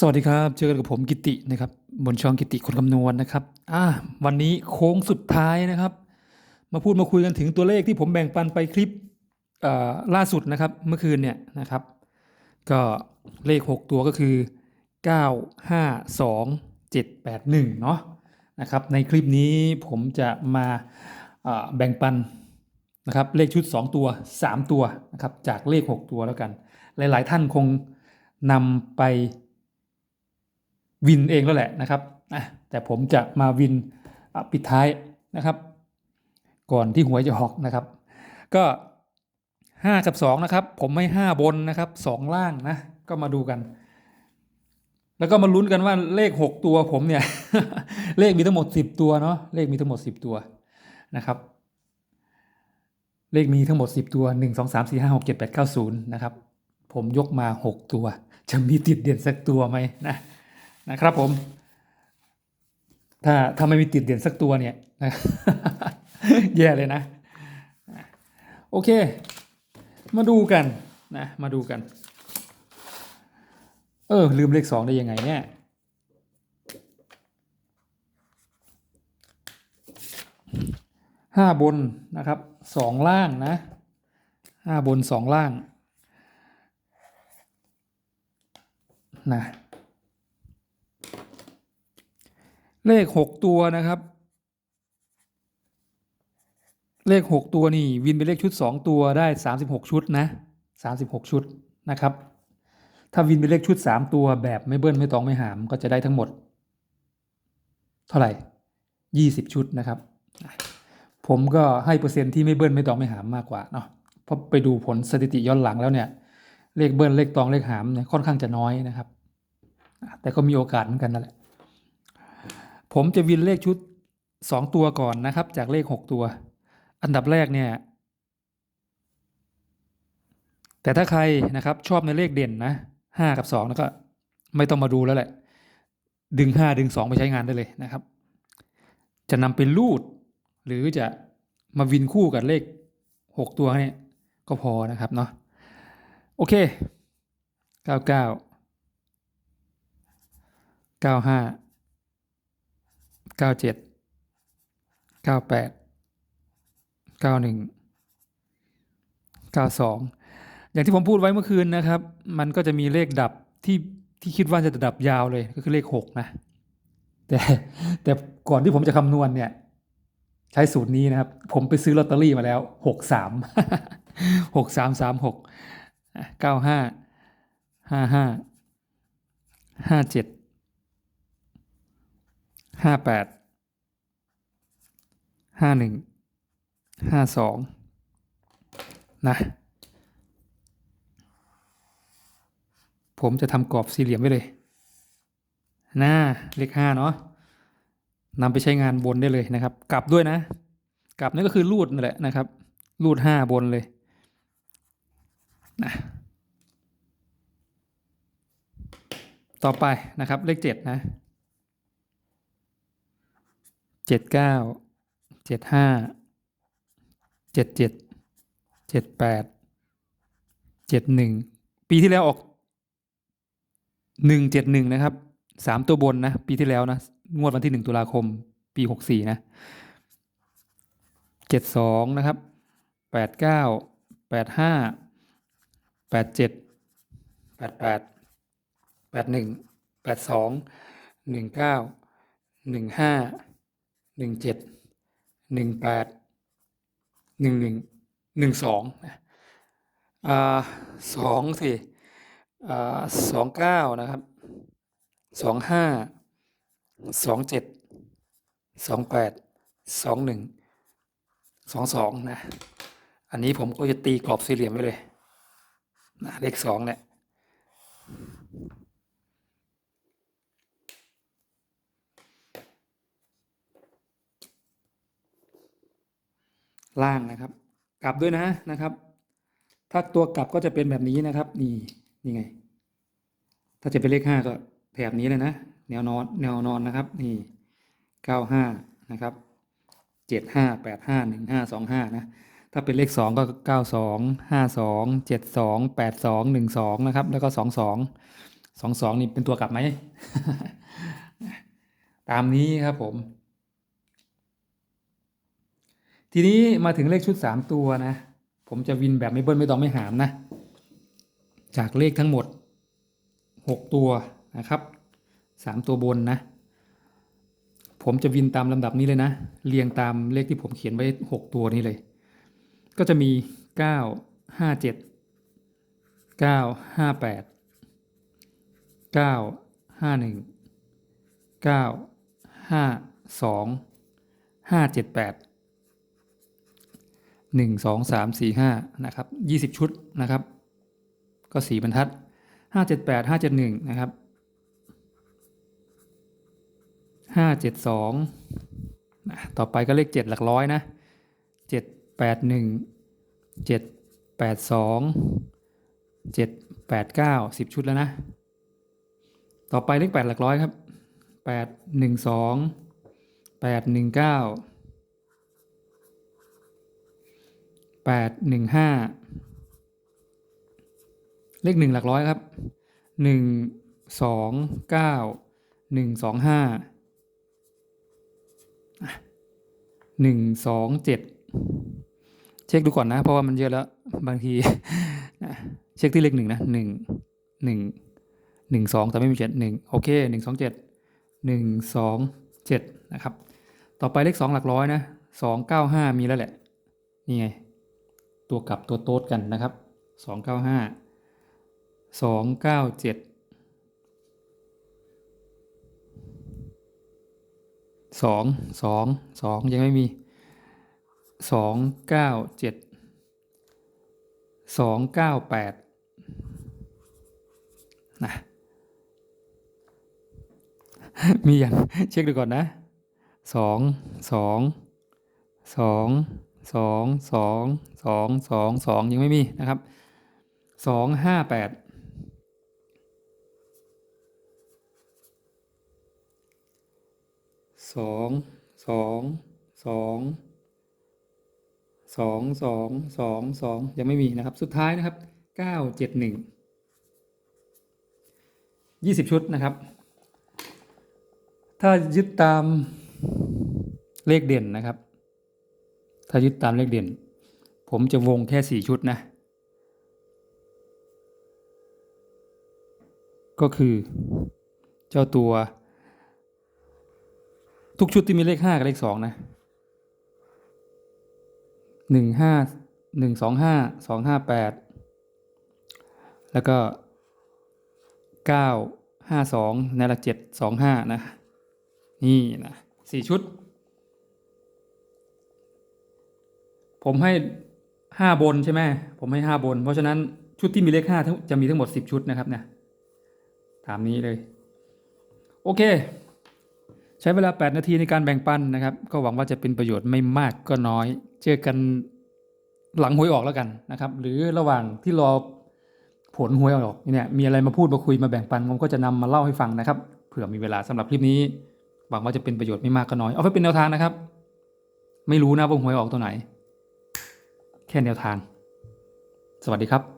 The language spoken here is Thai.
สวัสดีครับเจอกันกับผมกิตินะครับบนช่องกิติคนคำนวณนะครับอ่าวันนี้โค้งสุดท้ายนะครับ มาพูดมาคุยกันถึงตัวเลขที่ผมแบ่งปันไปคลิปล่าสุดนะครับเมื่อคืนเนี่ยนะครับ ก็เลข 6 ตัวก็คือ 9 5 2 7 8 1เนาะนะครับในคลิปนี้ผมจะมาอ่าแบ่งปันนะครับเลขชุด 2 ตัว 3 ตัวนะครับจากเลข 6 ตัวแล้วกัน หลาย ๆ ท่านคงนำไป วินเองแล้วแหละนะครับแต่ผมจะมาวินปิดท้ายนะครับ ก่อนที่หวยจะออกนะครับ ก็ 5 กับ 2 นะครับ ผมไม่ 5 บนนะครับ 2 ล่างนะ ก็มาดูกัน แล้วก็มาลุ้นกันว่าเลข 6 ตัวผมเนี่ย เลขมีทั้งหมด 10 ตัวเนาะเลขมีทั้งหมด 10 ตัวนะครับเลขมีทั้งหมด 10 ตัว 1 2 3 4 5 6 7 8 9 0 นะครับ ผมยกมา 6 ตัว จะมีติดเด่นสักตัวไหมนะ นะครับผม ถ้าถ้าไม่มีติดเด่นสักตัวเนี่ยนะแย่เลยนะ โอเค มาดูกันนะ มาดูกัน เออ ลืมเลขสองได้ยังไงเนี่ยห้าบนนะครับสองล่างนะห้าบนสองล่างนะ เลขหกตัวนะครับ เลขหกตัวนี่วินเป็นเลขชุดสองตัวได้สามสิบหกชุดนะสามสิบหกชุดนะครับ ถ้าวินเป็นเลขชุดสามตัวแบบไม่เบิ้ลไม่ตองไม่หามก็จะได้ทั้งหมด เท่าไหร่ยี่สิบชุดนะครับ ผมก็ให้เปอร์เซ็นต์ที่ไม่เบิ้ลไม่ตองไม่หามมากกว่าเนาะเพราะไปดูผลสถิติย้อนหลังแล้วเนี่ย เลขเบิ้ลเลขตองเลขหามเนี่ยค่อนข้างจะน้อยนะครับ แต่ก็มีโอกาสเหมือนกันนั่นแหละ ผมจะวินเลขชุด 2 ตัวก่อนนะครับ จากเลข 6 ตัว อันดับแรกเนี่ย แต่ถ้าใครนะครับชอบในเลขเด่นนะ5กับ 2 แล้วก็ ไม่ต้องมาดูแล้วแหละ ดึง 5 ดึง 2 ไปใช้งานได้เลยนะครับ จะนำไปลูด หรือจะมาวินคู่กับเลข 6 ตัวนี่ก็พอนะครับเนาะโอเค 99 95 เก้าเจ็ดเก้าแปดเก้าหนึ่งเก้าสองอย่างที่ผมพูดไว้เมื่อคืนนะครับ มันก็จะมีเลขดับที่ที่คิดว่าจะดับยาวเลยก็คือเลขหกนะ แต่แต่ก่อนที่ผมจะคำนวณเนี่ย ใช้สูตรนี้นะครับ ผมไปซื้อลอตเตอรี่มาแล้วหกสามหกสามสามหกเก้าห้าห้าห้าห้าเจ็ด ห้าแปดห้าหนึ่งห้าสองนะผมจะทำกรอบสี่เหลี่ยมไว้เลยหน้าเลขห้าเนาะนำไปใช้งานบนได้เลยนะครับ กลับด้วยนะ กลับนั่นก็คือรูดนั่นแหละนะครับ รูดห้าบนเลยนะต่อไปนะครับเลขเจ็ดนะ เจ็ดเก้าเจ็ดห้าเจ็ดเจ็ดเจ็ดแปดเจ็ดหนึ่งปีที่แล้วออกหนึ่งเจ็ดหนึ่งนะครับสามตัวบนนะ ปีที่แล้วนะงวดวันที่หนึ่งตุลาคม ปีหกสี่นะเจ็ดสองนะครับแปดเก้าแปดห้าแปดเจ็ดแปดแปดแปดหนึ่งแปดสองหนึ่งเก้าหนึ่งห้า หนึ่งเจ็ดหนึ่งแปดหนึ่งหนึ่งหนึ่งสองอ่าสองสิอ่าสองเก้านะครับสองห้าสองเจ็ดสองแปดสองหนึ่งสองสองนะ อันนี้ผมก็จะตีกรอบสี่เหลี่ยมไว้เลยนะเลขสองเนี่ย ล่างนะครับ กลับด้วยนะนะครับ ถ้าตัวกลับก็จะเป็นแบบนี้นะครับ นี่นี่ไง ถ้าจะเป็นเลขห้าก็แบบนี้เลยนะ แนวนอนแนวนอนนะครับ นี่เก้าห้านะครับเจ็ดห้าแปดห้าหนึ่งห้าสองห้านะ ถ้าเป็นเลขสองก็เก้าสองห้าสองเจ็ดสองแปดสองหนึ่งสองนะครับ แล้วก็สองสองสองสองนี่เป็นตัวกลับไหม ตามนี้ครับผม ทีนี้มาถึงเลขชุดสามตัวนะ ผมจะวินแบบไม่เบิ้ลไม่ต้องไม่หามนะ จากเลขทั้งหมดหกตัวนะครับสามตัวบนนะ ผมจะวินตามลำดับนี้เลยนะ เรียงตามเลขที่ผมเขียนไว้หกตัวนี้เลย ก็จะมีเก้าห้าเจ็ดเก้าห้าแปดเก้าห้าหนึ่งเก้าห้าสองห้าเจ็ดแปด หนึ่งสองสามสี่ห้านะครับยี่สิบชุดนะครับ ก็สี่บรรทัดห้าเจ็ดแปดห้าเจ็ดหนึ่งนะครับห้าเจ็ดสองนะต่อไปก็เลขเจ็ดหลักร้อยนะเจ็ดแปดหนึ่งเจ็ดแปดสองเจ็ดแปดเก้าสิบชุดแล้วนะ ต่อไปเลขแปดหลักร้อยครับแปดหนึ่งสองแปดหนึ่งเก้า แปดหนึ่งห้าเลขหนึ่งหลักร้อยครับหนึ่งสองเก้าหนึ่งสองห้าหนึ่งสองเจ็ดเช็คดูก่อนนะ เพราะว่ามันเยอะแล้ว บางทีนะเช็คที่เลขหนึ่งนะหนึ่งหนึ่งหนึ่งสองแต่ไม่มีเจ็ดหนึ่งโอเคหนึ่งสองเจ็ดหนึ่งสองเจ็ดนะครับ ต่อไปเลขสองหลักร้อยนะสองเก้าห้ามีแล้วแหละ นี่ไง ตัวกลับตัวโต๊ดกันนะครับ 295 297 2 2 2 ยังไม่มี 2 9 7 2 9 8นะมีอย่างเช็คดูก่อนนะ 2 2 2 สองสองสองสองสองยังไม่มีนะครับสองห้าแปดสองสองสองสองสองสองสองยังไม่มีนะครับ สุดท้ายนะครับเก้าเจ็ดหนึ่งยี่สิบชุดนะครับ ถ้ายึดตามเลขเด่นนะครับ ถ้ายึดตามเลขเด่น ผมจะวงแค่สี่ชุดนะ ก็คือ เจ้าตัว ทุกชุดที่มีเลขห้ากับเลขสองนะหนึ่งห้าหนึ่งสองห้าสองห้าแปดแล้วก็เก้าห้9 5 2ในละห้านะ นี่นะสี่ชุด ผมให้ห้าบนใช่ไหมผมให้ห้าบน เพราะฉะนั้นชุดที่มีเลขห้าจะมีทั้งหมดสิบชุดนะครับเนี่ยตามนี้เลย โอเค ใช้เวลา 8 นาทีในการแบ่งปันนะครับ ก็หวังว่าจะเป็นประโยชน์ไม่มากก็น้อย เจอกันหลังหวยออกแล้วกันนะครับ หรือระหว่างที่รอผลหวยออกเนี่ยมีอะไรมาพูดมาคุยมาแบ่งปันผมก็จะนำมาเล่าให้ฟังนะครับเผื่อมีเวลาสำหรับคลิปนี้ หวังว่าจะเป็นประโยชน์ไม่มากก็น้อย เอาไว้เป็นแนวทางนะครับ ไม่รู้นะว่าหวยออกตัวไหน ค่แนวทาง สวัสดีครับ